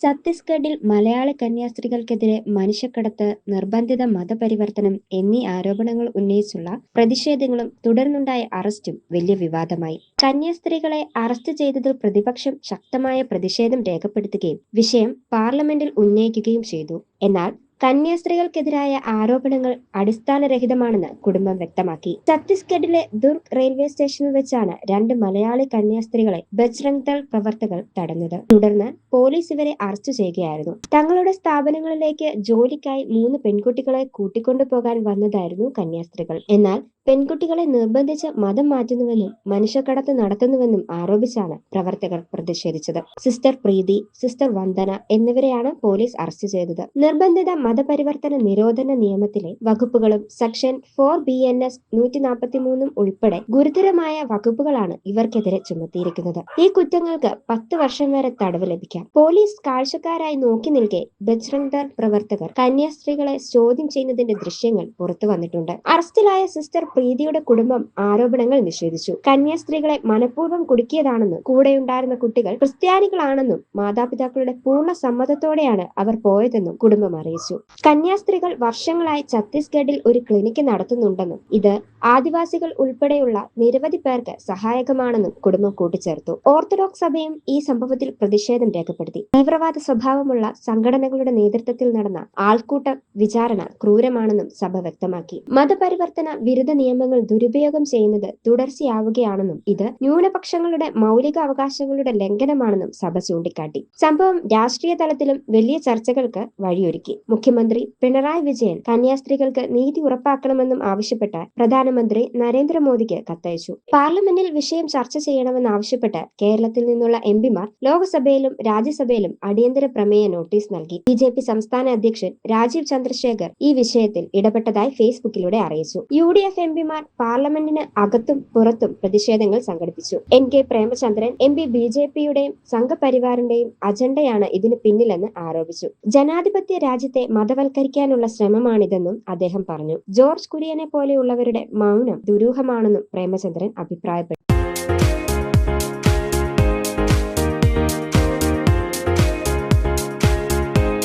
ഛത്തീസ്ഗഡിൽ മലയാളി കന്യാസ്ത്രീകൾക്കെതിരെ മനുഷ്യക്കടത്ത് നിർബന്ധിത മതപരിവർത്തനം എന്നീ ആരോപണങ്ങൾ ഉന്നയിച്ചുള്ള പ്രതിഷേധങ്ങളും തുടർന്നുണ്ടായ അറസ്റ്റും വലിയ വിവാദമായി. കന്യാസ്ത്രീകളെ അറസ്റ്റ് ചെയ്തതിൽ പ്രതിപക്ഷം ശക്തമായ പ്രതിഷേധം രേഖപ്പെടുത്തുകയും വിഷയം പാർലമെന്റിൽ ഉന്നയിക്കുകയും ചെയ്തു. എന്നാൽ കന്യാസ്ത്രീകൾക്കെതിരായ ആരോപണങ്ങൾ അടിസ്ഥാനരഹിതമാണെന്ന് കുടുംബം വ്യക്തമാക്കി. ഛത്തീസ്ഗഡിലെ ദുർഗ് റെയിൽവേ സ്റ്റേഷനിൽ വെച്ചാണ് രണ്ട് മലയാളി കന്യാസ്ത്രീകളെ ബജ്രംഗ് ദൾ പ്രവർത്തകർ തടഞ്ഞത്. തുടർന്ന് പോലീസ് ഇവരെ അറസ്റ്റ് ചെയ്യുകയായിരുന്നു. തങ്ങളുടെ സ്ഥാപനങ്ങളിലേക്ക് ജോലിക്കായി മൂന്ന് പെൺകുട്ടികളെ കൂട്ടിക്കൊണ്ടുപോകാൻ വന്നതായിരുന്നു കന്യാസ്ത്രീകൾ. എന്നാൽ പെൺകുട്ടികളെ നിർബന്ധിച്ച് മതം മാറ്റുന്നുവെന്നും മനുഷ്യക്കടത്ത് നടത്തുന്നുവെന്നും ആരോപിച്ചാണ് പ്രവർത്തകർ പ്രതിഷേധിച്ചത്. സിസ്റ്റർ പ്രീതി സിസ്റ്റർ വന്ദന എന്നിവരെയാണ് പോലീസ് അറസ്റ്റ് ചെയ്തത്. നിർബന്ധിത മതപരിവർത്തന നിരോധന നിയമത്തിലെ വകുപ്പുകളും section four B N S നൂറ്റി നാൽപ്പത്തി മൂന്നും ഉൾപ്പെടെ ഗുരുതരമായ വകുപ്പുകളാണ് ഇവർക്കെതിരെ ചുമത്തിയിരിക്കുന്നത്. ഈ കുറ്റങ്ങൾക്ക് പത്ത് വർഷം വരെ തടവ് ലഭിക്കാം. പോലീസ് കാഴ്ചക്കാരായി നോക്കി നിൽക്കെ ബജ്രംഗ് പ്രവർത്തകർ കന്യാസ്ത്രീകളെ ചോദ്യം ചെയ്യുന്നതിന്റെ ദൃശ്യങ്ങൾ പുറത്തു വന്നിട്ടുണ്ട്. അറസ്റ്റിലായ സിസ്റ്റർ പ്രീതിയുടെ കുടുംബം ആരോപണങ്ങൾ നിഷേധിച്ചു. കന്യാസ്ത്രീകളെ മനഃപൂർവം കുടുക്കിയതാണെന്നും കൂടെയുണ്ടായിരുന്ന കുട്ടികൾ ക്രിസ്ത്യാനികളാണെന്നും മാതാപിതാക്കളുടെ പൂർണ സമ്മതത്തോടെയാണ് അവർ പോയതെന്നും കുടുംബം അറിയിച്ചു. കന്യാസ്ത്രീകൾ വർഷങ്ങളായി ഛത്തീസ്ഗഡിൽ ഒരു ക്ലിനിക്ക് നടത്തുന്നുണ്ടെന്നും ഇത് ആദിവാസികൾ ഉൾപ്പെടെയുള്ള നിരവധി പേർക്ക് സഹായകമാണെന്നും കുടുംബം കൂട്ടിച്ചേർത്തു. ഓർത്തഡോക്സ് സഭയും ഈ സംഭവത്തിൽ പ്രതിഷേധം രേഖപ്പെടുത്തി. തീവ്രവാദ സ്വഭാവമുള്ള സംഘടനകളുടെ നേതൃത്വത്തിൽ നടന്ന ആൾക്കൂട്ട വിചാരണ ക്രൂരമാണെന്നും സഭ വ്യക്തമാക്കി. മതപരിവർത്തന വിരുദ്ധ നിയമങ്ങൾ ദുരുപയോഗം ചെയ്യുന്നത് തുടർച്ചയാവുകയാണെന്നും ഇത് ന്യൂനപക്ഷങ്ങളുടെ മൗലിക അവകാശങ്ങളുടെ ലംഘനമാണെന്നും സഭ ചൂണ്ടിക്കാട്ടി. സംഭവം രാഷ്ട്രീയ തലത്തിലും വലിയ ചർച്ചകൾക്ക് വഴിയൊരുക്കി. മുഖ്യമന്ത്രി പിണറായി വിജയൻ കന്യാസ്ത്രീകൾക്ക് നീതി ഉറപ്പാക്കണമെന്നും ആവശ്യപ്പെട്ട് പ്രധാനമന്ത്രി നരേന്ദ്രമോദിക്ക് കത്തയച്ചു. പാർലമെന്റിൽ വിഷയം ചർച്ച ചെയ്യണമെന്നാവശ്യപ്പെട്ട് കേരളത്തിൽ നിന്നുള്ള എം പിമാർ ലോക്സഭയിലും രാജ്യസഭയിലും അടിയന്തര പ്രമേയ നോട്ടീസ് നൽകി. ബി ജെ പി സംസ്ഥാന അധ്യക്ഷൻ രാജീവ് ചന്ദ്രശേഖർ ഈ വിഷയത്തിൽ ഇടപെട്ടതായി ഫേസ്ബുക്കിലൂടെ അറിയിച്ചു. യു ഡി എഫ് എം പിമാർ പാർലമെന്റിന് അകത്തും പുറത്തും പ്രതിഷേധങ്ങൾ സംഘടിപ്പിച്ചു. N K Premachandran M P B J പിയുടെയും സംഘപരിവാറിന്റെയും അജണ്ടയാണ് ഇതിന് പിന്നിലെന്ന് ആരോപിച്ചു. ജനാധിപത്യ രാജ്യത്തെ മതവൽക്കരിക്കാനുള്ള ശ്രമമാണിതെന്നും അദ്ദേഹം പറഞ്ഞു. ജോർജ് കുര്യനെ പോലെയുള്ളവരുടെ മൗനം ദുരൂഹമാണെന്നും പ്രേമചന്ദ്രൻ അഭിപ്രായപ്പെട്ടു.